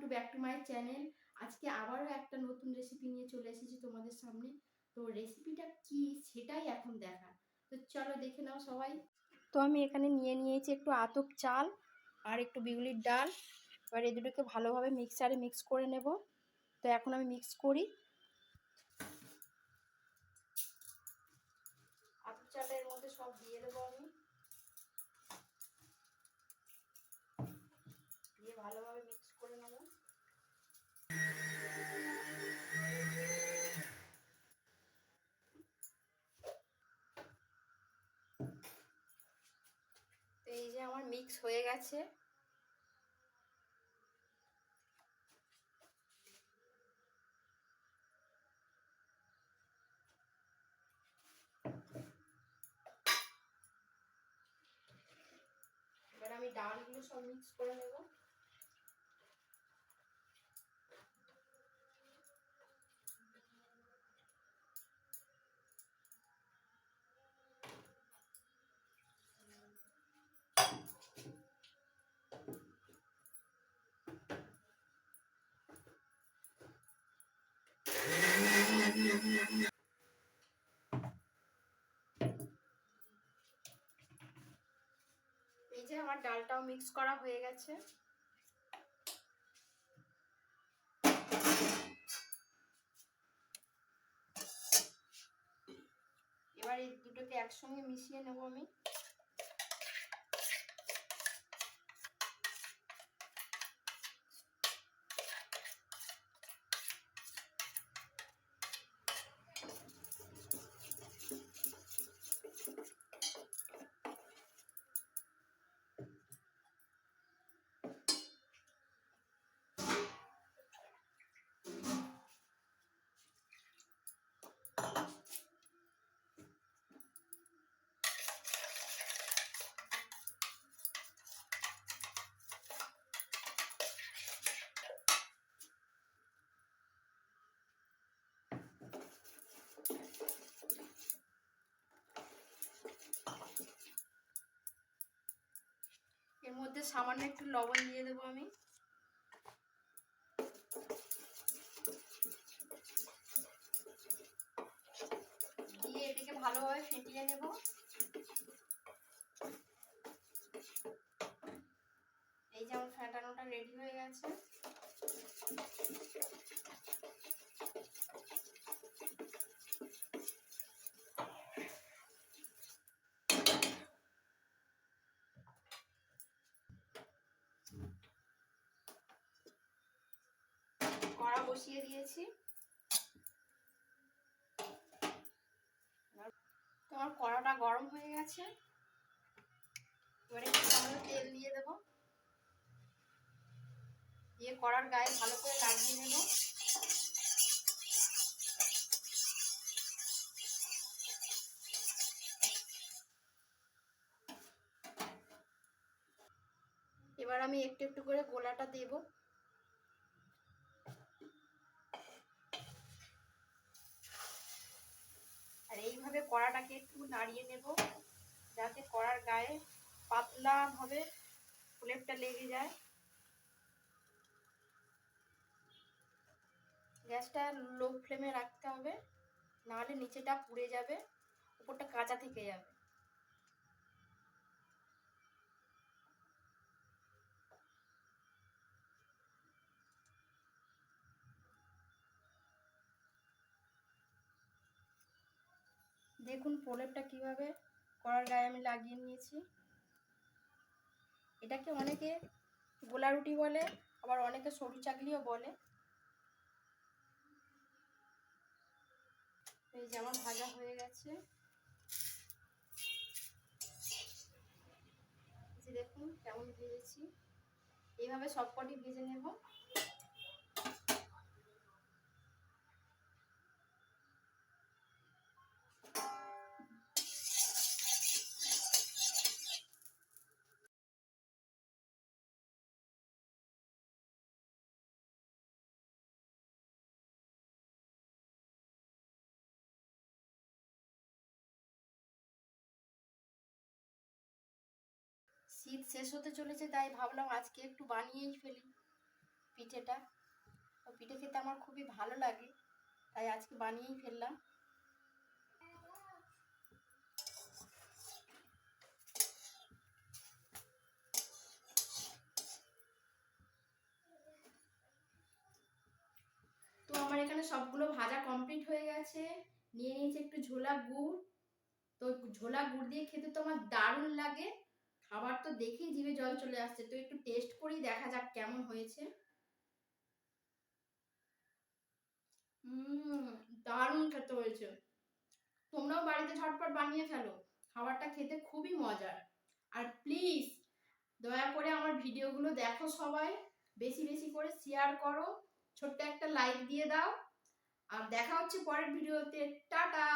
To back to my channel আজকে আবারও একটা নতুন রেসিপি নিয়ে চলে এসেছি তোমাদের সামনে। তো রেসিপিটা কি সেটাই এখন দেখা তো চলো দেখে নাও সবাই। তো আমি এখানে নিয়ে নিয়েছি একটু আতপ চাল আর একটু বিউলির ডাল। এবার এই দুটোকে ভালোভাবে মিক্সারে মিক্স করে নেব। তো এখন আমি মিক্স করি। আতপ চালের মধ্যে সব দিয়ে দেবো আমি। মিক্স হয়ে গেছে। এবার আমি ডালগুলো সব মিক্স করে নেব। এই যে আমার ডালটাও মিক্স করা হয়ে গেছে। এবার এই দুটোকে একসঙ্গে মিশিয়ে নেব আমি। এর মধ্যে সামান্য একটু লবণ দিয়ে দেবো আমি। ভালোভাবে ফেটিয়ে নেব। এই যেমন ফেটানোটা রেডি হয়ে গেছে। কড়া বসিয়ে দিয়েছি। তোমার কড়াটা গরম হয়ে গেছে। এবারে একটু সামান্য তেল দিয়ে দেবো। দিয়ে কড়ার গায়ে ভালো করে লাগিয়ে নেব। এবার আমি একটু একটু করে গোলাটা দেবো আর এইভাবে কড়াটাকে একটু নাড়িয়ে নেব, যাতে কড়ার গায়ে পাতলা ভাবে প্রলেপটা লেগে যায়। গ্যাসটা লো ফ্লেমে রাখতে হবে, নাহলে নিচেটা পুড়ে যাবে, উপরটা কাঁচা থেকে যাবে। দেখুন প্রলেপটা কীভাবে করার গায়ে আমি লাগিয়ে নিয়েছি। এটাকে অনেকে গোলা রুটি বলে, আবার অনেকে সরু চাকলিও বলে। এই যে আমার ভাজা হয়ে গেছে। দেখুন কেমন ভেজেছি। এইভাবে সবকটি ভেজে নেব। শীত শেষ হতে চলেছে, তাই ভাবলাম আজকে একটু বানিয়েই ফেলি পিঠেটা। পিঠে খেতে আমার খুবই ভালো লাগে, তাই আজকে বানিয়েই ফেললাম। তো আমার এখানে সবগুলো ভাজা কমপ্লিট হয়ে গেছে, নিয়ে নিয়েছি একটু ঝোলা গুড়। তো ঝোলা গুড় দিয়ে খেতে তো আমার দারুণ লাগে। খাবার তো দেখেই জিভে জল চলে আসছে, তো একটু টেস্ট করেই দেখা যাক কেমন হয়েছে। দারুণ খেতে হয়েছে। তোমরাও বাড়িতে ঝটপট বানিয়ে ফেলো, খাবারটা খেতে খুবই মজার। আর প্লিজ দয়া করে আমার ভিডিওগুলো দেখো সবাই, বেশি বেশি করে শেয়ার করো, ছোট্ট একটা লাইক দিয়ে দাও। আর দেখা হচ্ছে পরের ভিডিওতে, টাটা!